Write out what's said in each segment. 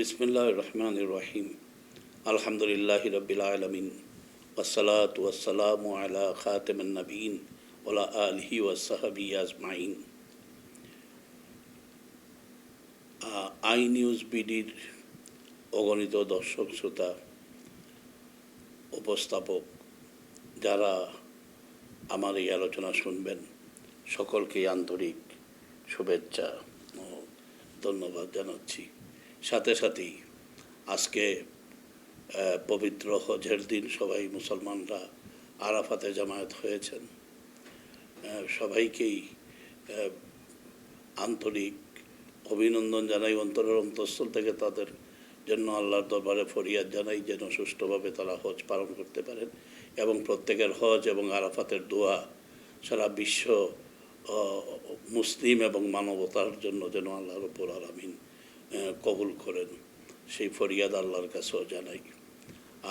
বিসমিল্লাহ রহমান রহিম আলহামদুলিল্লাহ রবিল আলমিন ওসালাত ওয়াসালাম আলা খাতেমন নবীন ওলা আলহি ওয়াসাহাবি আজমাইন আই নিউজ বিডির অগণিত দর্শক, শ্রোতা, উপস্থাপক, যারা আমার এই আলোচনা শুনবেন, সকলকে আন্তরিক শুভেচ্ছা ও ধন্যবাদ জানাচ্ছি। সাথে সাথেই আজকে পবিত্র হজের দিন সবাই মুসলমানরা আরাফাতে জামায়াত হয়েছেন। সবাইকেই আন্তরিক অভিনন্দন জানাই, অন্তরের অন্তঃস্থল থেকে তাদের জন্য আল্লাহর দরবারে ফরিয়াদ জানাই, যেন সুষ্ঠুভাবে তারা হজ পালন করতে পারেন এবং প্রত্যেকের হজ এবং আরাফাতের দোয়া সারা বিশ্ব মুসলিম এবং মানবতার জন্য যেন আল্লাহ রব্বুল আলমিন কবুল করেন। সেই ফরিয়াদ আল্লাহর কাছেও জানাই।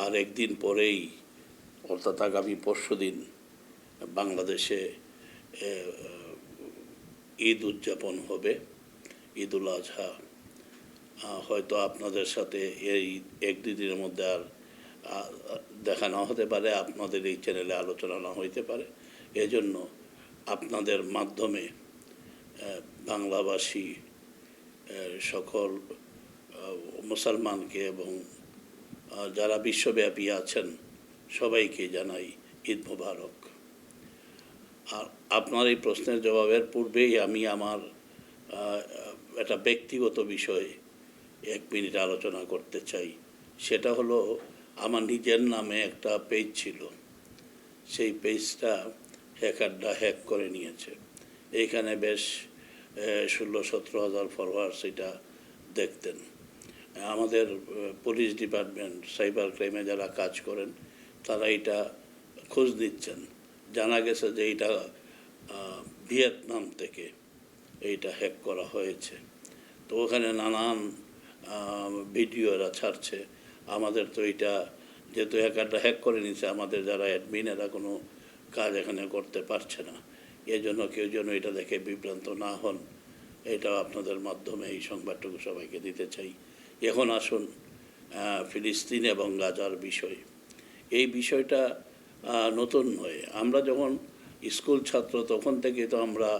আর একদিন পরেই, অর্থাৎ আগামী পরশু দিন, বাংলাদেশে ঈদ উদযাপন হবে, ঈদ উল আজহা। হয়তো আপনাদের সাথে এই এক দুই দিনের মধ্যে আর দেখা না হতে পারে, আপনাদের এই চ্যানেলে আলোচনা না হইতে পারে। এজন্য আপনাদের মাধ্যমে বাংলাভাষী সকল মুসলমানকে এবং যারা বিশ্বব্যাপী আছেন, সবাইকে জানাই ঈদ মুবারক। আর আপনার এই প্রশ্নের জবাবের পূর্বেই আমি আমার একটা ব্যক্তিগত বিষয়ে এক মিনিট আলোচনা করতে চাই। সেটা হলো, আমার নিজের নামে একটা পেজ ছিল। সেই পেজটা হ্যাকাররা হ্যাক করে নিয়েছে। এইখানে বেশ ষোলো সতেরো হাজার ফলোয়ার্স এটা দেখতেন। আমাদের পুলিশ ডিপার্টমেন্ট সাইবার ক্রাইমে যারা কাজ করেন তারা এটা খোঁজ নিচ্ছেন। জানা গেছে যে এটা ভিয়েতনাম থেকে এইটা হ্যাক করা হয়েছে। তো ওখানে নানান আহ, ভিডিও এরা ছাড়ছে। আমাদের তো এটা যেহেতু হ্যাকারটা হ্যাক করে নিছে আমাদের যারা অ্যাডমিন এরা কোনো কাজ এখানে করতে পারছে না। এই জন্য কেউ যেন এটা দেখে বিভ্রান্ত না হন। এটাও আপনাদের মাধ্যমে এই সংবাদটুকু সবাইকে দিতে চাই। এখন আসুন ফিলিস্তিন এবং গাজার বিষয়। এই বিষয়টা নতুন নয়। আমরা যখন স্কুল ছাত্র, তখন থেকে তো আমরা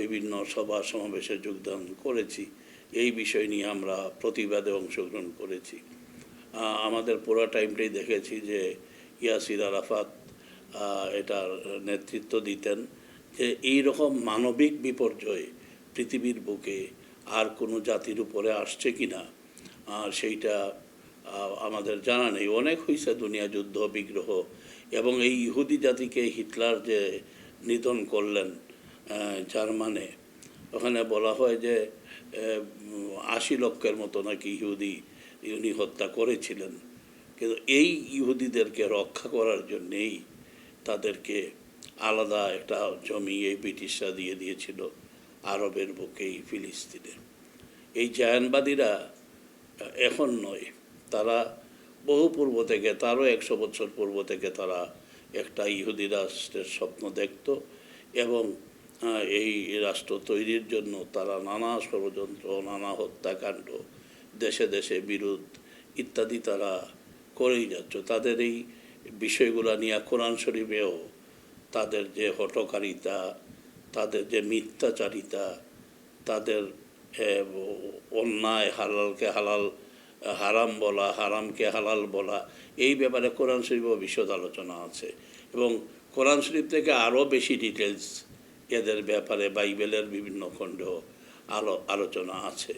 বিভিন্ন সভা সমাবেশে যোগদান করেছি। এই বিষয় নিয়ে আমরা প্রতিবাদে অংশগ্রহণ করেছি। আমাদের পুরো টাইমটাই দেখেছি যে ইয়াসির আরাফাত এটার নেতৃত্ব দিতেন। যে এই রকম মানবিক বিপর্যয় পৃথিবীর বুকে আর কোনো জাতির উপরে আসছে কি না সেইটা আমাদের জানা নেই। অনেক হয়েছে দুনিয়া যুদ্ধ, বিগ্রহ, এবং এই ইহুদি জাতিকে হিটলার যে নিধন করলেন জার্মানে, ওখানে বলা হয় যে আশি লক্ষের মতো নাকি ইহুদি উনি হত্যা করেছিলেন। কিন্তু এই ইহুদিদেরকে রক্ষা করার জন্যেই তাদেরকে আলাদা একটা জমি এই ব্রিটিশরা দিয়ে দিয়েছিল আরবের বুকেই ফিলিস্তিনে এই জায়ানবাদীরা, এখন নয়, তারা বহু পূর্ব থেকে, তারও একশো বছর পূর্ব থেকে তারা একটা ইহুদি রাষ্ট্রের স্বপ্ন দেখত এবং এই রাষ্ট্র তৈরির জন্য তারা নানা ষড়যন্ত্র, নানা হত্যাকাণ্ড, দেশে দেশে বিরোধ ইত্যাদি তারা করেই যাচ্ছ। তাদের এই বিষয়গুলো নিয়ে কোরআন শরীফেও তাদের যে হটকারিতা তাদের যে মিথ্যাচারিতা, তাদের অন্যায় হালালকে হালাল, হারাম বলা, হারামকে হালাল বলা, এই ব্যাপারে কোরআন শরীফও বিশদ আলোচনা আছে। এবং কোরআন শরীফ থেকে আরও বেশি ডিটেলস এদের ব্যাপারে বাইবেলের বিভিন্ন খণ্ড আলো, আলোচনা আছে।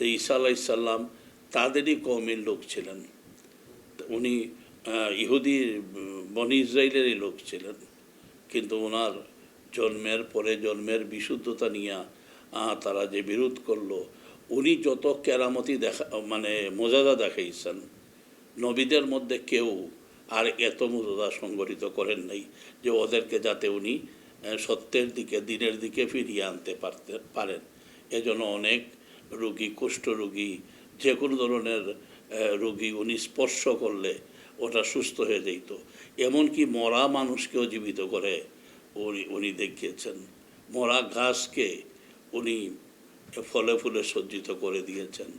যে ঈসা আলাইসাল্লাম তাদেরই কৌমির লোক ছিলেন। উনি ইহুদি, বনি ইসরায়েলেরই লোক ছিলেন। কিন্তু ওনার জন্মের পরে জন্মের বিশুদ্ধতা নিয়ে তারা যে বিরোধ করল, উনি যত কেরামতি দেখা মানে মজাদা দেখাইছেন, নবীদের মধ্যে কেউ আর এত মজাদা সংগঠিত করেন নাই যে ওদেরকে যাতে উনি সত্যের দিকে, দিনের দিকে ফিরিয়ে আনতে পারতে, পারেন। এজন্য অনেক রুগী কুষ্ঠ রুগী যে কোনো ধরনের রুগী উনি স্পর্শ করলে ওটা সুস্থ হয়ে যেত। এমনকি মরা মানুষকেও জীবিত করে উনি উনি দেখিয়েছেন। মরা ঘাসকে উনি ফলে ফুলে সজ্জিত করে দিয়েছেন।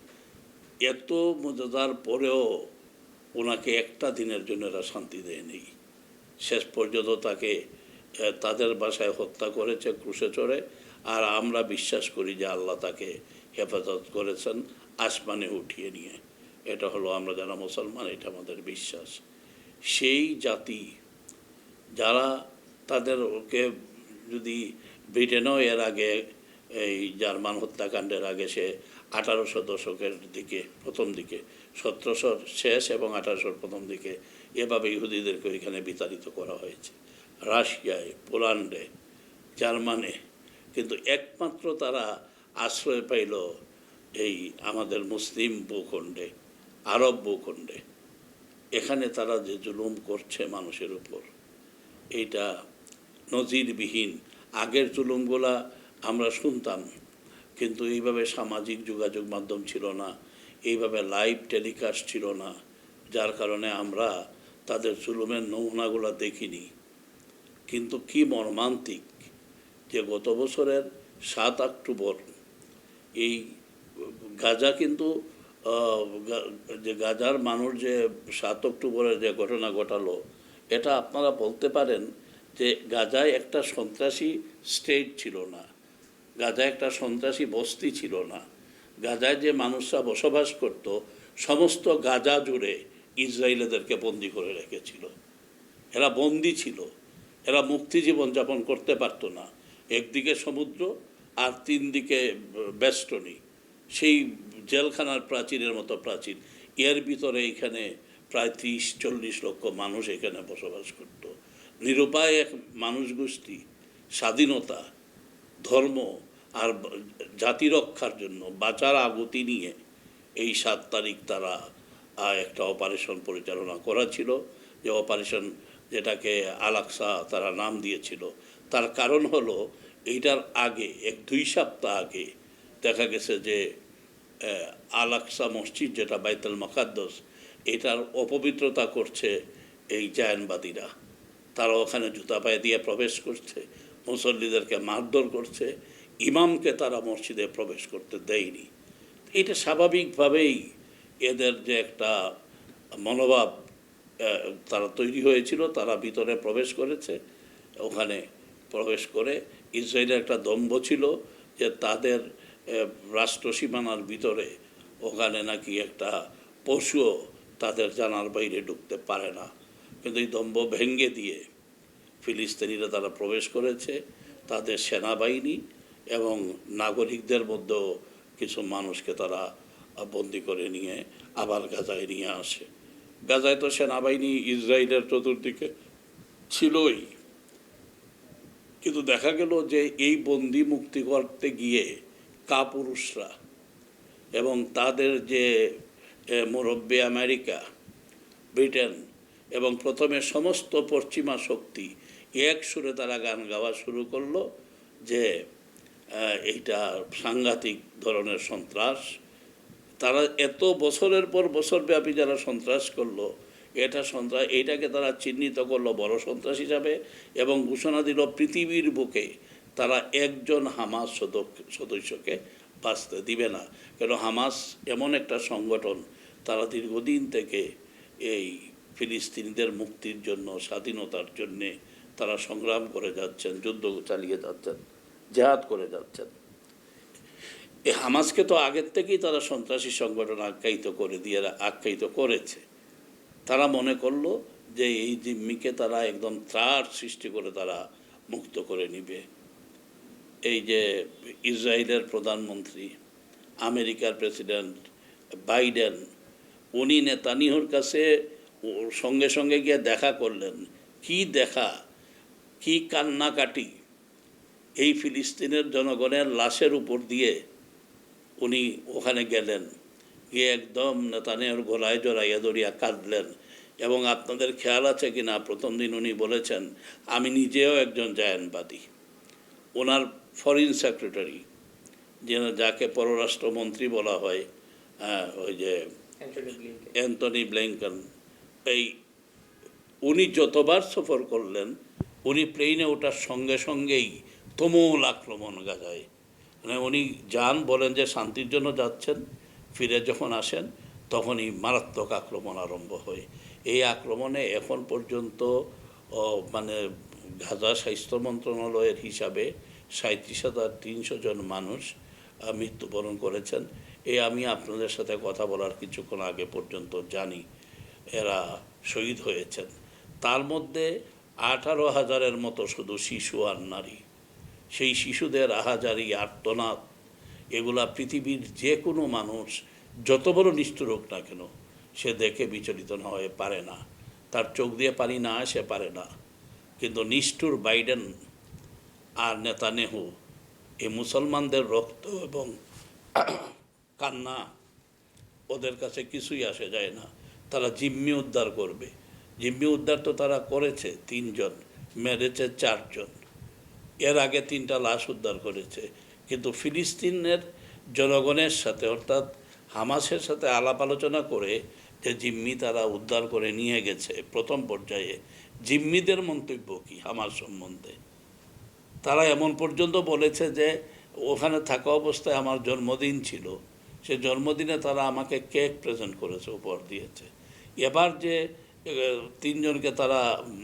এত মজাদার পরেও ওনাকে একটা দিনের জন্য এরা শান্তি দেয়নি। শেষ পর্যন্ত তাকে তাদের বাসায় হত্যা করেছে, ক্রুশে চড়ে। আর আমরা বিশ্বাস করি যে আল্লাহ তাকে হেফাজত করেছেন, আসমানে উঠিয়ে নিয়ে। এটা হলো আমরা যারা মুসলমান, এটা আমাদের বিশ্বাস। সেই জাতি, যারা তাদেরকে যদি ব্রিটেনও এর আগে এই জার্মান হত্যাকাণ্ডের আগে সে আঠারোশো দশকের দিকে, প্রথম দিকে সতেরোশোর শেষ এবং আঠারোশোর প্রথম দিকে এভাবে ইহুদিদেরকে ওইখানে বিতাড়িত করা হয়েছে। রাশিয়ায়, পোল্যান্ডে, জার্মানে। কিন্তু একমাত্র তারা আশ্রয় পাইল এই আমাদের মুসলিম ভূখণ্ডে। আরব ভূখণ্ডে এখানে তারা যে জুলুম করছে মানুষের উপর, এইটা নজিরবিহীন। আগের জুলুমগুলা আমরা শুনতাম, কিন্তু এইভাবে সামাজিক যোগাযোগ মাধ্যম ছিল না, এইভাবে লাইভ টেলিকাস্ট ছিল না, যার কারণে আমরা তাদের জুলুমের নমুনাগুলো দেখিনি। কিন্তু কি মর্মান্তিক যে গত বছরের সাত অক্টোবর, এই গাজা কিন্তু যে গাজার মানুষ যে সাত অক্টোবরের যে ঘটনা ঘটালো, এটা আপনারা বলতে পারেন যে গাজায় একটা সন্ত্রাসী স্টেট ছিল না। গাজায় একটা সন্ত্রাসী বস্তি ছিল না। গাজায় যে মানুষরা বসবাস করত, সমস্ত গাজা জুড়ে ইসরায়েলেদেরকে বন্দি করে রেখেছিল। এরা বন্দি ছিল। এরা মুক্তি জীবন যাপন করতে পারতো না। একদিকে সমুদ্র আর তিন দিকে বেষ্টনী সেই জেলখানার প্রাচীরের মতো প্রাচীর। এর ভিতরে এখানে প্রায় ত্রিশ, চল্লিশ লক্ষ মানুষ এখানে বসবাস করত। নিরুপায় এক মানুষ গোষ্ঠী, স্বাধীনতা, ধর্ম আর জাতি রক্ষার জন্য বাঁচার আগতি নিয়ে এই সাত তারিখ তারা একটা অপারেশন পরিচালনা করা ছিল যে অপারেশন যেটাকে আলাক্সা তারা নাম দিয়েছিল। তার কারণ হলো, এইটার আগে, এক দুই সপ্তাহ আগে দেখা গেছে যে আলাক্সা মসজিদ যেটা বাইতুল মাকাদ্দস, এটার অপবিত্রতা করছে এই জায়নবাদীরা। তারা ওখানে জুতা পায়ে দিয়ে প্রবেশ করছে, মুসল্লিদেরকে মারধর করছে, ইমামকে তারা মসজিদে প্রবেশ করতে দেয়নি। এটা স্বাভাবিকভাবেই এদের যে একটা মনোভাব তারা তৈরি হয়েছিল, তারা ভিতরে প্রবেশ করেছে, ওখানে প্রবেশ করে। ইসরায়েলের একটা দম্ভ ছিল যে তাদের রাষ্ট্র সীমানার ভিতরে ওখানে নাকি একটা পশুও তাদের জানার বাইরে ঢুকতে পারে না। কিন্তু এই দম্ভ ভেঙ্গে দিয়ে ফিলিস্তিনিরা তারা প্রবেশ করেছে, তাদের সেনাবাহিনী এবং নাগরিকদের মধ্যেও কিছু মানুষকে তারা বন্দি করে নিয়ে আবার গাজায় নিয়ে আসে। গাজায় তো সেনাবাহিনী ইসরায়েলের চতুর্দিকে ছিলই। কিন্তু দেখা গেল যে এই বন্দি মুক্তি করতে গিয়ে কাপুরুষরা এবং তাদের যে মুরব্বী আমেরিকা, ব্রিটেন এবং প্রথমে সমস্ত পশ্চিমা শক্তি এক সুরে তারা গান গাওয়া শুরু করল যে এইটা সাংঘাতিক ধরনের সন্ত্রাস। তারা এত বছরের পর বছর ব্যাপী যারা সন্ত্রাস করল, এটা সন্ত্রাস এইটাকে তারা চিহ্নিত করল বড় সন্ত্রাস হিসাবে এবং ঘোষণা দিল পৃথিবীর বুকে তারা একজন হামাস সদস্যকে বাঁচতে দিবে না। কেন হামাস এমন একটা সংগঠন, তারা দীর্ঘদিন থেকে এই ফিলিস্তিনিদের মুক্তির জন্য, স্বাধীনতার জন্যে তারা সংগ্রাম করে যাচ্ছেন, যুদ্ধ চালিয়ে যাচ্ছেন, জেহাদ করে যাচ্ছেন। এ হামাসকে তো আগের থেকেই তারা সন্ত্রাসী সংগঠন আখ্যায়িত করে দিয়ে, আখ্যায়িত করেছে। তারা মনে করল যে এই জিম্মিকে তারা একদম ত্রাস সৃষ্টি করে তারা মুক্ত করে নিবে। এই যে ইসরায়েলের প্রধানমন্ত্রী, আমেরিকার প্রেসিডেন্ট বাইডেন, উনি নেতানিহুর কাছে সঙ্গে সঙ্গে গিয়ে দেখা করলেন। কি দেখা? কি কান্নাকাটি? এই ফিলিস্তিনের জনগণের লাশের উপর দিয়ে উনি ওখানে গেলেন। গিয়ে একদম নেতানিয়ার গলায় জড়াইয়া দড়িয়া কাঁদলেন। এবং আপনাদের খেয়াল আছে কি না প্রথম দিন উনি বলেছেন, আমি নিজেও একজন জায়নবাদী ওনার ফরেন সেক্রেটারি যে যাকে পররাষ্ট্রমন্ত্রী বলা হয় হ্যাঁ, ওই যে অ্যান্টনি ব্লিংকেন এই উনি যতবার সফর করলেন উনি প্লেনে ওঠার সঙ্গে সঙ্গেই তুমুল আক্রমণ গাজায় মানে উনি যান বলেন যে শান্তির জন্য যাচ্ছেন ফিরে যখন আসেন তখনই মারাত্মক আক্রমণ আরম্ভ হয়। এই আক্রমণে এখন পর্যন্ত মানে গাজা স্বাস্থ্য মন্ত্রণালয়ের হিসাবে সাঁত্রিশ হাজার তিনশো জন মানুষ মৃত্যুবরণ করেছেন। এ আমি আপনাদের সাথে কথা বলার কিছুক্ষণ আগে পর্যন্ত জানি এরা শহীদ হয়েছেন। তার মধ্যে আঠারো হাজারের মতো শুধু শিশু আর নারী। সেই শিশুদের আহাজারি, আর্তনাদ, এগুলা পৃথিবীর যে কোনো মানুষ, যত বড় নিষ্ঠুর হোক না কেন, সে দেখে বিচলিত না হয়ে পারে না। তার চোখ দিয়ে পানি না আসে পারে না। কিন্তু নিষ্ঠুর বাইডেন আর নেতানেহু, এই মুসলমানদের রক্ত এবং কান্না ওদের কাছে কিছুই আসে যায় না। তারা জিম্মি উদ্ধার করবে। জিম্মি উদ্ধার তো তারা করেছে তিনজন, মেরেছে চারজন। এর আগে তিনটা লাশ উদ্ধার করেছে। কিন্তু ফিলিস্তিনের জনগণের সাথে, অর্থাৎ হামাসের সাথে আলাপ আলোচনা করে যে জিম্মি তারা উদ্ধার করে নিয়ে গেছে, প্রথম পর্যায়ে জিম্মিদের মন্তব্য কি হামাস সম্বন্ধে? তারা এমন পর্যন্ত বলেছে যে ওখানে থাকা অবস্থায় আমার জন্মদিন ছিল। সে জন্মদিনে তারা আমাকে কেক প্রেজেন্ট করেছে, উপহার দিয়েছে। এবার যে তিনজনকে তারা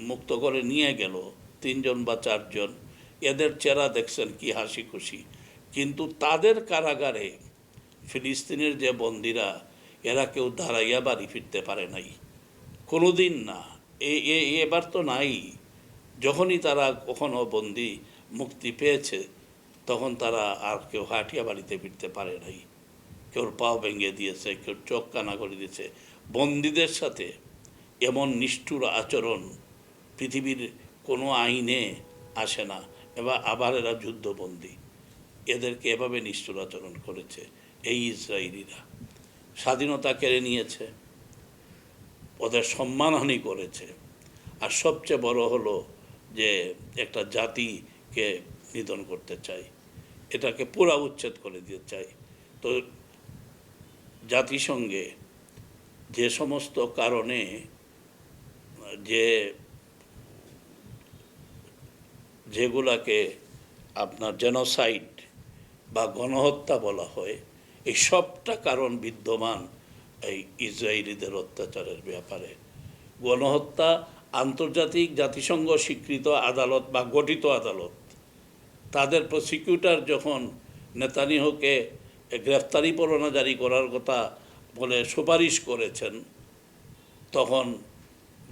মুক্ত করে নিয়ে গেল, তিনজন বা চারজন, এদের চেহারা দেখছেন কি হাসি খুশি। কিন্তু তাদের কারাগারে ফিলিস্তিনের যে বন্দিরা, এরা কেউ দাঁড়াইয়া বাড়ি ফিরতে পারে নাই। কোনোদিন না। এবার তো নাই। যখনই তারা কখনো বন্দি মুক্তি পেয়েছে, তখন তারা আর কেউ হাটিয়া বাড়িতে ফিরতে পারে নাই। কেউ পাও ভেঙে দিয়েছে, কেউ চোখ কানা করে দিয়েছে। বন্দীদের সাথে এমন নিষ্ঠুর আচরণ পৃথিবীর কোনো আইনে আসে না। এবার আবার এরা যুদ্ধবন্দী। এদেরকে এভাবে নিষ্ঠুর আচরণ করেছে এই ইসরায়েলিরা। স্বাধীনতা কেড়ে নিয়েছে, ওদের সম্মানহানি করেছে। আর সবচেয়ে বড় হলো যে একটা জাতিকে নিধন করতে চাই এটাকে পুরা উচ্ছেদ করে দিতে চাই তো জাতিসংঘে যে সমস্ত কারণে যে যেগুলাকে আপনার জেনোসাইড বা গণহত্যা বলা হয়, এই সবটা কারণ বিদ্যমান এই ইসরায়েলিদের অত্যাচারের ব্যাপারে। গণহত্যা আন্তর্জাতিক জাতিসংঘ স্বীকৃত আদালত বা গঠিত আদালত তাদের প্রসিকিউটর যখন নেতানিহকে গ্রেফতারি পরোয়ানা জারি করার কথা বলে সুপারিশ করেছেন, তখন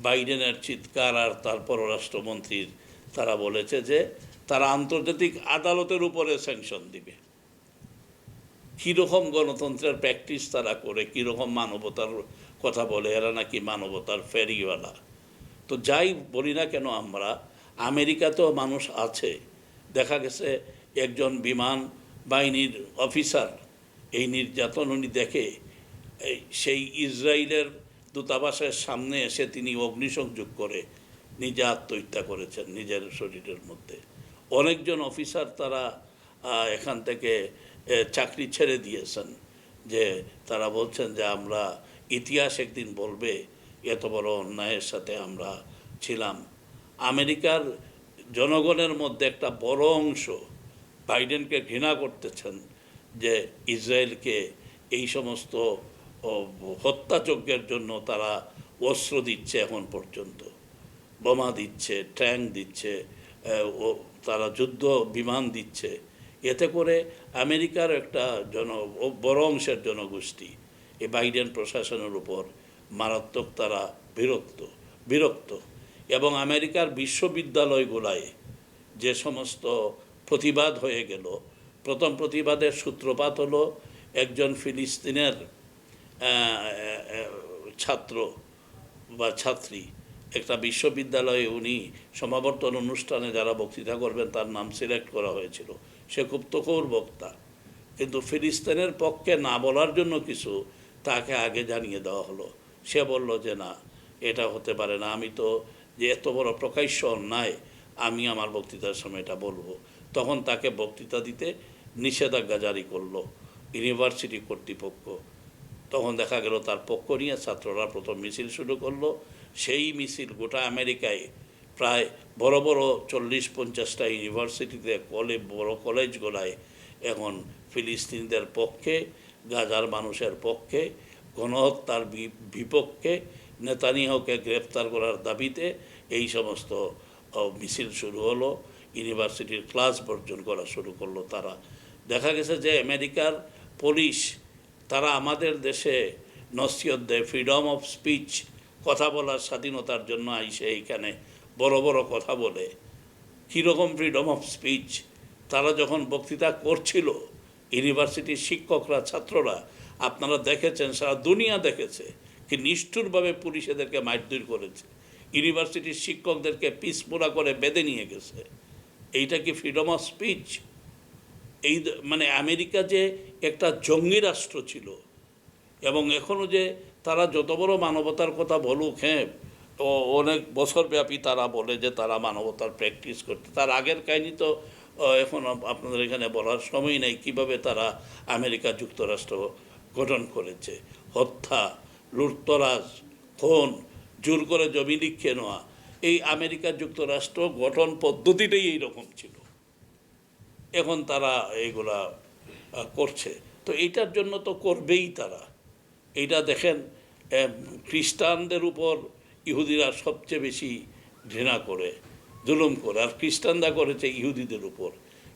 বাইডেনের চিৎকার আর তার পররাষ্ট্রমন্ত্রীর তারা বলেছে যে তারা আন্তর্জাতিক আদালতের উপরে স্যাংশন দিবে। কীরকম গণতন্ত্রের প্র্যাকটিস তারা করে, কীরকম মানবতার কথা বলে, এরা নাকি মানবতার ফেরিওয়ালা তো যাই বলি না কেন আমরা, আমেরিকাতেও মানুষ আছে দেখা গেছে একজন বিমান বাহিনীর অফিসার, এই নির্যাতন উনি দেখে সেই ইসরায়েলের দূতাবাসের সামনে এসে তিনি অগ্নিসংযোগ করে নিজে আত্মহত্যা করেছেন নিজের শরীরের মধ্যে। অনেকজন অফিসার তারা এখান থেকে চাকরি ছেড়ে দিয়েছেন যে তারা বলছেন যে আমরা ইতিহাস একদিন বলবে, এত বড় অন্যায়ের সাথে আমরা ছিলাম। আমেরিকার জনগণের মধ্যে একটা বড় অংশ বাইডেনকে ঘৃণা করতেছেন যে ইসরায়েলকে এই সমস্ত হত্যাযজ্ঞের জন্য তারা অস্ত্র দিচ্ছে এখন পর্যন্ত। বোমা দিচ্ছে, ট্যাঙ্ক দিচ্ছে ও, তারা যুদ্ধ বিমান দিচ্ছে। এতে করে আমেরিকার একটা জন বড় অংশের জনগোষ্ঠী এই বাইডেন প্রশাসনের উপর মারাত্মক তারা বিরক্ত বিরক্ত। এবং আমেরিকার বিশ্ববিদ্যালয়গুলায় যে সমস্ত প্রতিবাদ হয়ে গেল, প্রথম প্রতিবাদের সূত্রপাত হলো একজন ফিলিস্তিনের ছাত্র বা ছাত্রী, একটা বিশ্ববিদ্যালয়ে উনি সমাবর্তন অনুষ্ঠানে যারা বক্তৃতা করবেন তার নাম সিলেক্ট করা হয়েছিল। সে খুব তকৌর বক্তা। কিন্তু ফিলিস্তিনের পক্ষে না বলার জন্য কিছু তাকে আগে জানিয়ে দেওয়া হলো। সে বলল যে, না, এটা হতে পারে না। আমি তো যে এত বড় প্রকাশ্য অন্যায় আমি আমার বক্তৃতার সময় এটা বলব। তখন তাকে বক্তৃতা দিতে নিষেধাজ্ঞা জারি করল ইউনিভার্সিটি কর্তৃপক্ষ। তখন দেখা গেল তার পক্ষ নিয়ে ছাত্ররা প্রথম মিছিল শুরু করল। সেই মিছিল গোটা আমেরিকায় প্রায় বড় বড় চল্লিশ পঞ্চাশটা ইউনিভার্সিটিতে কলেজ বড় কলেজগুলায় এখন ফিলিস্তিনদের পক্ষে, গাজার মানুষের পক্ষে, গণহত্যার বিপক্ষে, নেতানিয়াহুকে গ্রেফতার করার দাবিতে এই সমস্ত মিছিল শুরু হলো, ইউনিভার্সিটির ক্লাস বর্জন করা শুরু করল তারা। দেখা গেছে যে আমেরিকার পুলিশ, তারা আমাদের দেশে নসিয়ত দেয় ফ্রিডম অফ স্পিচ কথা বলার স্বাধীনতার জন্য আইসে এইখানে বড় বড় কথা বলে। কীরকম ফ্রিডম অফ স্পিচ তারা যখন বক্তৃতা করছিল, ইউনিভার্সিটির শিক্ষকরা, ছাত্ররা, আপনারা দেখেছেন, সারা দুনিয়া দেখেছে, কি নিষ্ঠুরভাবে পুলিশ এদেরকে মারধর করেছে। ইউনিভার্সিটির শিক্ষকদেরকে পিসপোড়া করে বেঁধে নিয়ে গেছে। এইটা কি ফ্রিডম অফ স্পিচ এই মানে আমেরিকা যে একটা জঙ্গি রাষ্ট্র ছিল, এবং এখনও যে তারা যত বড় মানবতার কথা বলুক হ্যাঁ অনেক বছরব্যাপী তারা বলে যে তারা মানবতার প্র্যাকটিস করতে। তার আগের কাহিনী তো এখন আপনাদের এখানে বলার সময় নেই কীভাবে তারা আমেরিকা যুক্তরাষ্ট্র গঠন করেছে। হত্যা, লুটতরাজ, খুন জোর করে জমি লিখে নেওয়া। এই আমেরিকা যুক্তরাষ্ট্র গঠন পদ্ধতিটাই এইরকম ছিল। এখন তারা এইগুলা আহ, করছে। তো এইটার জন্য তো করবেই তারা। এইটা দেখেন খ্রিস্টানদের উপর ইহুদিরা সবচেয়ে বেশি ঘৃণা করে জুলুম করে। আর খ্রিস্টানরা করেছে ইহুদিদের উপর।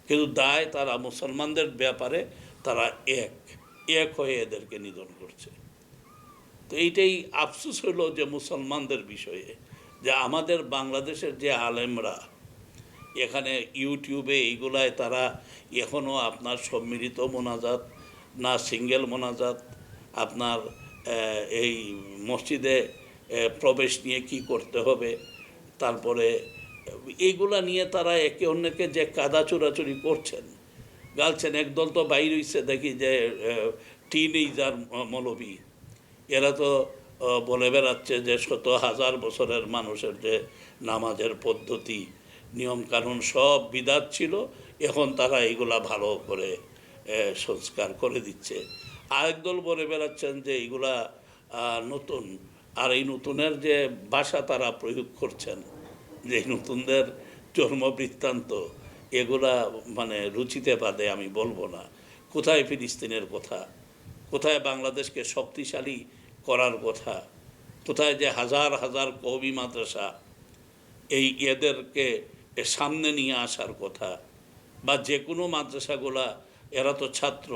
কিন্তু দায় তারা মুসলমানদের ব্যাপারে তারা এক এক হয়ে এদেরকে নিধন করছে। তো এইটাই আফসোস হলো যে মুসলমানদের বিষয়ে, যে আমাদের বাংলাদেশের যে আলেমরা, এখানে ইউটিউবে এইগুলায় তারা এখনও আপনার সম্মিলিত মোনাজাত, না সিঙ্গেল মোনাজাত, আপনার এই মসজিদে প্রবেশ নিয়ে কি করতে হবে, তারপরে এইগুলা নিয়ে তারা একে অন্যকে যে কাদা চোরাচুরি করছেন, গালছেন, একদল তো বাইর হইছে দেখি যে টিন এইজার মৌলবী। এরা তো বলে বেড়াচ্ছে যে শত হাজার বছরের মানুষের যে নামাজের পদ্ধতি, নিয়ম কানুন সব বিদাত ছিল, এখন তারা এগুলা ভালো করে সংস্কার করে দিচ্ছে। আরেক দল বলে বেড়াচ্ছেন যে এইগুলা নতুন। আর এই নতুনের যে ভাষা তারা প্রয়োগ করছেন, যে নতুনদের জন্ম বৃত্তান্ত এগুলা মানে রুচিতে বাদে আমি বলব না। কোথায় ফিলিস্তিনের কথা? কোথায় বাংলাদেশকে শক্তিশালী করার কথা। কোথায় যে হাজার হাজার কবি মাদ্রাসা এই এদেরকে সামনে নিয়ে আসার কথা বা যে কোনো মাদ্রাসাগুলা, এরা তো ছাত্র,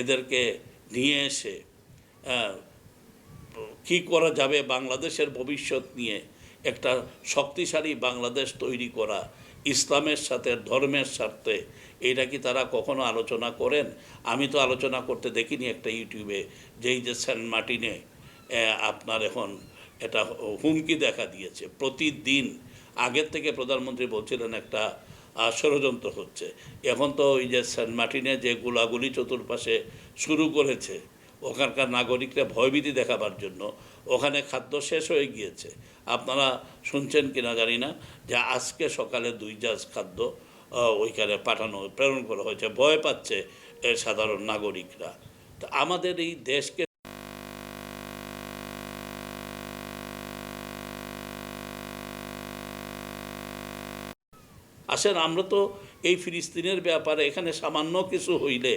এদেরকে নিয়ে এসে কি করা যাবে বাংলাদেশের ভবিষ্যৎ নিয়ে একটা শক্তিশালী বাংলাদেশ তৈরি করা, ইসলামের সাথে, ধর্মের স্বার্থে, এটা কি তারা কখনো আলোচনা করেন? আমি তো আলোচনা করতে দেখিনি একটা ইউটিউবে, যেই যে সেন্ট মার্টিনে আপনার এখন এটা হুমকি দেখা দিয়েছে। প্রতিদিন আগের থেকে প্রধানমন্ত্রী বলছিলেন একটা ষড়যন্ত্র হচ্ছে। এখন তো ওই যে সেন্ট মার্টিনে যে গোলাগুলি চতুর্পাশে শুরু করেছে, ওখানকার নাগরিকরা ভয়ভীতি দেখাবার জন্য, ওখানে খাদ্য শেষ হয়ে গিয়েছে। আপনারা শুনছেন কিনা জানি না, যে আজকে সকালে দুই জাজ খাদ্য ওইখানে পাঠানো, প্রেরণ করা হয়েছে। ভয় পাচ্ছে সাধারণ নাগরিকরা। তা আমাদের এই দেশকে আসেন, আমরা তো এই ফিলিস্তিনের ব্যাপারে এখানে সামান্য কিছু হইলে।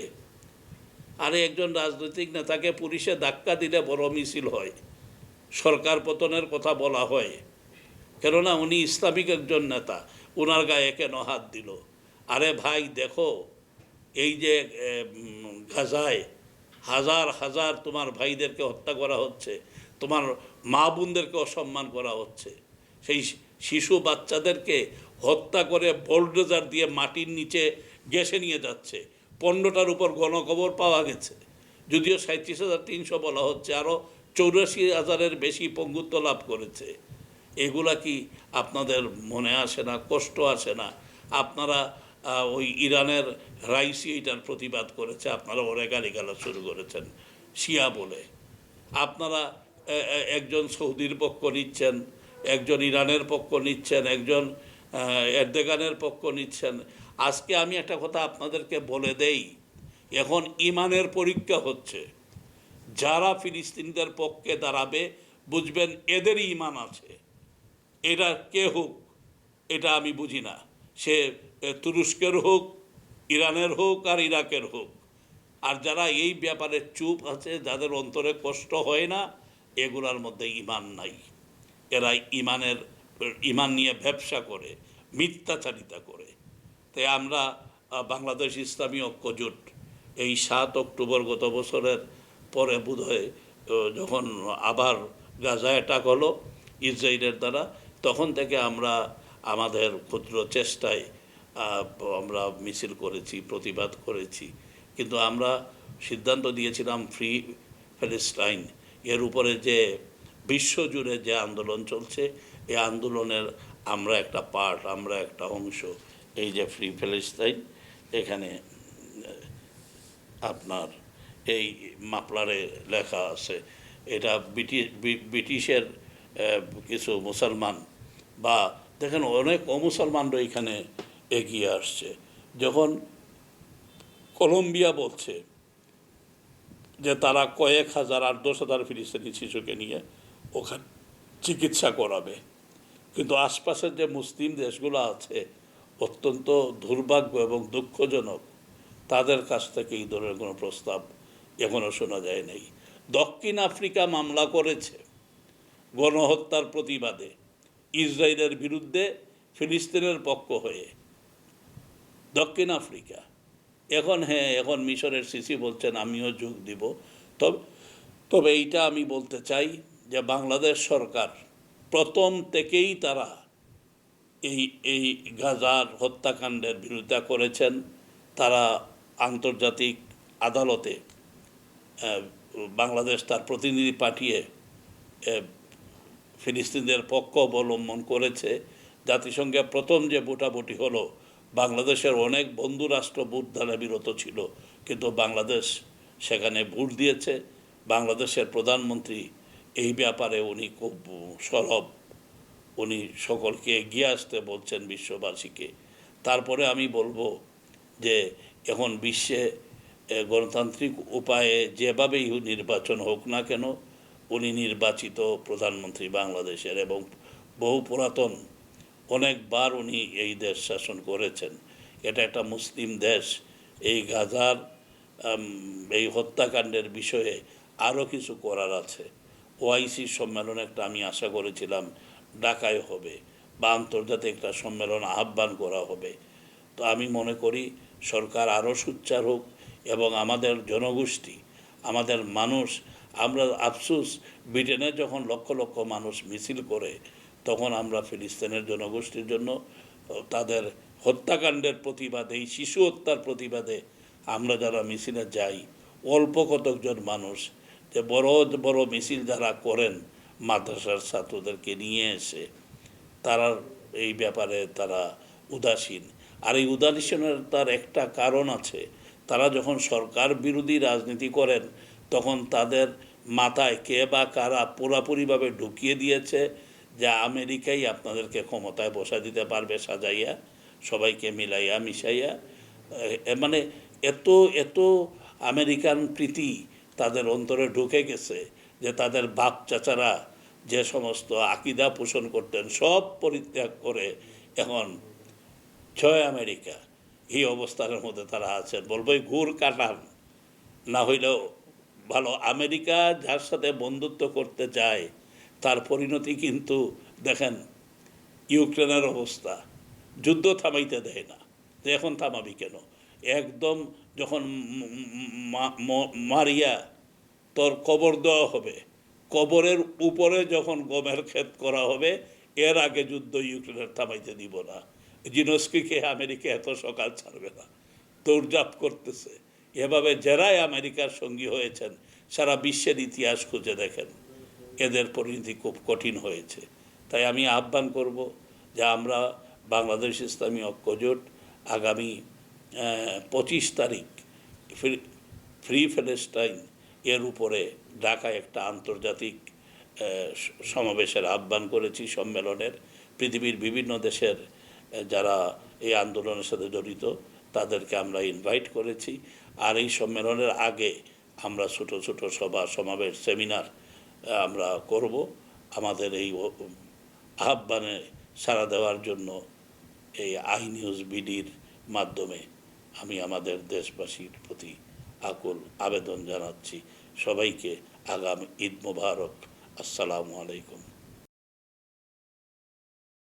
আরে একজন রাজনৈতিক নেতাকে পুলিশে ধাক্কা দিলে বড় মিছিল হয়, সরকার পতনের কথা বলা হয়। কেননা উনি ইসলামিক একজন নেতা ওনার গায়ে কেন হাত দিল? আরে ভাই, দেখো, এই যে গাজায় হাজার হাজার তোমার ভাইদেরকে হত্যা করা হচ্ছে, তোমার মা বোনদেরকে অসম্মান করা হচ্ছে, সেই শিশু বাচ্চাদেরকে হত্যা করে বোল্ডোজার দিয়ে মাটির নিচে গেসে নিয়ে যাচ্ছে। পণ্যটার উপর গণকবর পাওয়া গেছে। যদিও সাঁত্রিশ হাজার তিনশো বলা হচ্ছে, আরও চৌরাশি হাজারের বেশি পঙ্গুত্ব লাভ করেছে। এগুলা কি আপনাদের মনে আসে না, কষ্ট আসে না? আপনারা ওই ইরানের রাইসি এটার প্রতিবাদ করেছে, আপনারা ওরে গালিগালা শুরু করেছেন, শিয়া বলে। আপনারা একজন সৌদির পক্ষ নিচ্ছেন, একজন ইরানের পক্ষ নিচ্ছেন, একজন এরদোগানের পক্ষ নিচ্ছেন। আজকে আমি একটা কথা আপনাদেরকে বলে দেই, এখন ইমানের পরীক্ষা হচ্ছে। যারা ফিলিস্তিনিদের পক্ষে দাঁড়াবে, বুঝবেন এদেরই ইমান আছে। এটা কে হোক, এটা আমি বুঝি না। সে তুরস্কের হোক, ইরানের হোক আর ইরাকের হোক। আর যারা এই ব্যাপারে চুপ আছে, যাদের অন্তরে কষ্ট হয় না, এগুলার মধ্যে ইমান নাই। এরা ইমানের ইমান নিয়ে ব্যবসা করে মিথ্যাচারিতা করে। তাই আমরা বাংলাদেশ ইসলামী ঐক্য জোট এই সাত অক্টোবর গত বছরের পরে বোধহয় আহ, যখন আবার গাজা অ্যাটাক হলো ইসরায়েলের দ্বারা তখন থেকে আমরা আমাদের ক্ষুদ্র চেষ্টায় আমরা মিছিল করেছি প্রতিবাদ করেছি। কিন্তু আমরা সিদ্ধান্ত দিয়েছিলাম ফ্রি প্যালেস্টাইন এর উপরে যে বিশ্বজুড়ে যে আন্দোলন চলছে এই আন্দোলনের আমরা একটা পার্ট আমরা একটা অংশ, এই যে ফ্রি প্যালেস্টাইন এখানে, আপনার এই মাপলারে লেখা আছে। এটা ব্রিটিশ ব্রিটিশের কিছু মুসলমান বা দেখেন অনেক অমুসলমানরা এখানে এগিয়ে আসছে। যখন কলম্বিয়া বলছে যে তারা কয়েক হাজার আট দশ হাজার ফিলিস্তিনি শিশুকে নিয়ে ওখানে চিকিৎসা করাবে। কিন্তু আশপাশের যে মুসলিম দেশগুলো আছে, অত্যন্ত দুর্ভাগ্য এবং দুঃখজনক, তাদের কাছ থেকে এই ধরনের কোনো প্রস্তাব এখনও শোনা যায় নাই। দক্ষিণ আফ্রিকা মামলা করেছে, গণহত্যার প্রতিবাদে, ইসরায়েলের বিরুদ্ধে, ফিলিস্তিনের পক্ষ হয়ে। দক্ষিণ আফ্রিকা, এখন হ্যাঁ এখন মিশরের সিসি বলছেন, আমিও যোগ দিব। তবে তবে এইটা আমি বলতে চাই যে বাংলাদেশ সরকার প্রথম থেকেই তারা এই এই গাজার হত্যাকাণ্ডের বিরোধিতা করেছেন। তারা আন্তর্জাতিক আদালতে বাংলাদেশ তার প্রতিনিধি পাঠিয়ে ফিলিস্তিনদের পক্ষ অবলম্বন করেছে। জাতিসংঘে প্রথম যে ভোটাভুটি হলো, বাংলাদেশের অনেক বন্ধু রাষ্ট্র ভোট দ্বারা বিরত ছিল, কিন্তু বাংলাদেশ সেখানে ভোট দিয়েছে। বাংলাদেশের প্রধানমন্ত্রী এই ব্যাপারে উনি খুব সরব। উনি সকলকে এগিয়ে আসতে বলছেন বিশ্ববাসীকে। তারপরে আমি বলব যে, এখন বিশ্বে গণতান্ত্রিক উপায়ে যেভাবেই নির্বাচন হোক না কেন, উনি নির্বাচিত প্রধানমন্ত্রী বাংলাদেশের এবং বহু পুরাতন, অনেকবার উনি এই দেশ শাসন করেছেন। এটা একটা মুসলিম দেশ। এই গাজার এই হত্যাকাণ্ডের বিষয়ে আরও কিছু করার আছে। ওআইসি সম্মেলন একটা আমি আশা করেছিলাম ঢাকায় হবে বা আন্তর্জাতিক একটা সম্মেলন আহ্বান করা হবে। তো আমি মনে করি সরকার আরও সুচ্চার হোক এবং আমাদের জনগোষ্ঠী, আমাদের মানুষ, আমরা আফসুস, ব্রিটেনে যখন লক্ষ লক্ষ মানুষ মিছিল করে, তখন আমরা ফিলিস্তিনের জনগোষ্ঠীর জন্য তাদের হত্যাকাণ্ডের প্রতিবাদে, এই শিশু হত্যার প্রতিবাদে আমরা যারা মিছিলে যাই, অল্প কতকজন মানুষ যে বড় বড় মিছিল যারা করেন, মাদ্রাসার ছাত্রদেরকে নিয়ে এসে, তারা এই ব্যাপারে তারা উদাসীন। আর এই উদাসীনের তার একটা কারণ আছে, তারা যখন সরকার বিরোধী রাজনীতি করেন, তখন তাদের মাথায় কে বা কারা পুরাপুরিভাবে ঢুকিয়ে দিয়েছে যে আমেরিকাই আপনাদেরকে ক্ষমতায় বসা দিতে পারবে, সাজাইয়া, সবাইকে মিলাইয়া, মিশাইয়া। মানে এত এত আমেরিকান প্রীতি তাদের অন্তরে ঢুকে গেছে যে তাদের বাপ চাচারা যে সমস্ত আকিদা পোষণ করতেন, সব পরিত্যাগ করে এখন ছয় আমেরিকা এই অবস্থানের মধ্যে তারা আছেন। বলব ঘুর কাটান। না হইলেও ভালো, আমেরিকা যার সাথে বন্ধুত্ব করতে চায়, তার পরিণতি কিন্তু দেখেন, ইউক্রেনের অবস্থা। যুদ্ধ থামাইতে দেয় না। তো এখন থামাবি কেন? একদম যখন মারিয়া তোর কবর দেওয়া হবে, কবরের উপরে যখন গমের ক্ষেত করা হবে, এর আগে যুদ্ধ ইউক্রেনের থামাইতে দিব না। জিনস্কিকে আমেরিকা এত সকাল ছাড়বে না। দৌড়জাপ করতেছে। এভাবে যারাই আমেরিকার সঙ্গী হয়েছেন, সারা বিশ্বের ইতিহাস খুঁজে দেখেন। এদের পরিণতি খুব কঠিন হয়েছে। তাই আমি আহ্বান করব যে আমরা বাংলাদেশ ইসলামী ঐক্যজোট আগামী পঁচিশ তারিখ ফ্রি প্যালেস্টাইন এর উপরে ঢাকায় একটা আন্তর্জাতিক সমাবেশের আহ্বান করেছি সম্মেলনের। পৃথিবীর বিভিন্ন দেশের যারা এই আন্দোলনের সাথে জড়িত, তাদেরকে আমরা ইনভাইট করেছি। আর এই সম্মেলনের আগে আমরা ছোট ছোট সভা, সমাবেশ সেমিনার আমরা করব। আমাদের এই আহ্বানে সাড়া দেওয়ার জন্য এই আই নিউজ বিডির মাধ্যমে আমি আমাদের দেশবাসীর প্রতি আকুল আবেদন জানাচ্ছি সবাইকে আগামী ঈদ মোবারক। আসসালামু আলাইকুম।